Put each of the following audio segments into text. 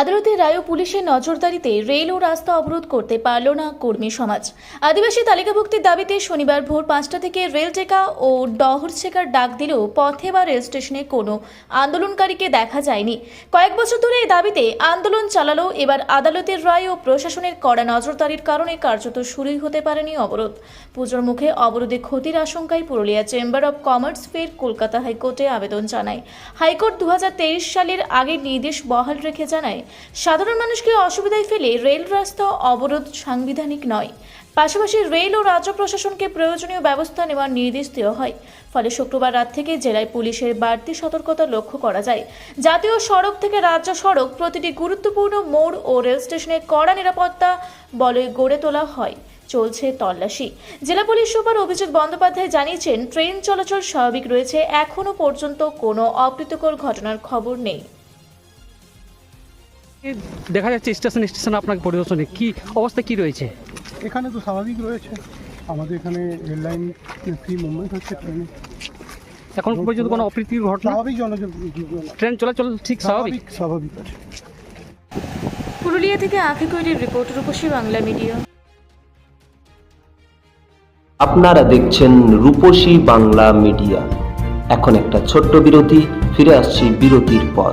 আদালতের রায় পুলিশের নজরদারিতে রেল ও রাস্তা অবরোধ করতে পারল না কর্মী সমাজ। আদিবাসী তালিকাভুক্তির দাবিতে শনিবার ভোর পাঁচটা থেকে রেল টেকা ও ডহর ছেকার ডাক দিলেও পথে বা রেল স্টেশনে কোনো আন্দোলনকারীকে দেখা যায়নি। কয়েক বছর ধরে এই দাবিতে আন্দোলন চালালো এবার আদালতের রায় ও প্রশাসনের কড়া নজরদারির কারণে কার্যত শুরুই হতে পারেনি অবরোধ। পুজোর মুখে অবরোধে ক্ষতির আশঙ্কায় পুরুলিয়া চেম্বার অব কমার্স ফের কলকাতা হাইকোর্টে আবেদন জানায়। হাইকোর্ট দু হাজার তেইশ সালের আগের নির্দেশ বহাল রেখে জানায় সাধারণ মানুষকে অসুবিধায় ফেলে রেল রাস্তা অবরোধ সাংবিধানিক নয়। পাশাপাশি রেল ও রাজ্য প্রশাসনকে প্রয়োজনীয় ব্যবস্থা নেওয়ার নির্দেশ দেওয়া হয়। ফলে শুক্রবার রাত থেকে জেলায় পুলিশের বাড়তি সতর্কতা লক্ষ্য করা যায়। জাতীয় সড়ক থেকে রাজ্য সড়ক প্রতিটি গুরুত্বপূর্ণ মোড় ও রেল স্টেশনে কড়া নিরাপত্তা বলে গড়ে তোলা হয়। চলছে তল্লাশি। জেলা পুলিশ সুপার অভিজিৎ বন্দ্যোপাধ্যায় জানিয়েছেন, ট্রেন চলাচল স্বাভাবিক রয়েছে এখনও পর্যন্ত কোনো অপ্রীতিকর ঘটনার খবর নেই। দেখা যাচ্ছে স্টেশন স্টেশন আপনাকে পরিদর্শনে। কি অবস্থা কি রয়েছে? এখানে তো স্বাভাবিক রয়েছে। আমাদের এখানে রেল লাইন ফ্রি মুভমেন্ট হচ্ছে ট্রেনে। এখন পর্যন্ত কোনো অপ্রীতিকর ঘটনা? স্বাভাবিক জনজন ট্রেন চলাচল ঠিক স্বাভাবিক? স্বাভাবিক আছে। পুরুলিয়া থেকে কৈরির রিপোর্ট রূপসী বাংলা মিডিয়া। আপনারা দেখছেন রূপসী বাংলা মিডিয়া। এখন একটা ছোট্ট বিরতি ফিরে আসছি বিরতির পর।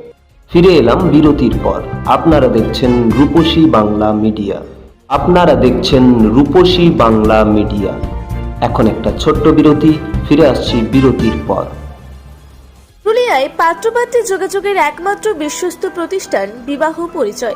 ফিরে এলাম বিরতির পর। আপনারা দেখছেন রূপসী বাংলা মিডিয়া। আপনারা দেখছেন রূপসী বাংলা মিডিয়া। এখন একটা ছোট্ট বিরতি, ফিরে আসছি বিরতির পর। পুরুলিয়ায় পাত্রপাত্রী যোগাযোগের একমাত্র বিশ্বস্ত প্রতিষ্ঠান বিবাহ পরিচয়।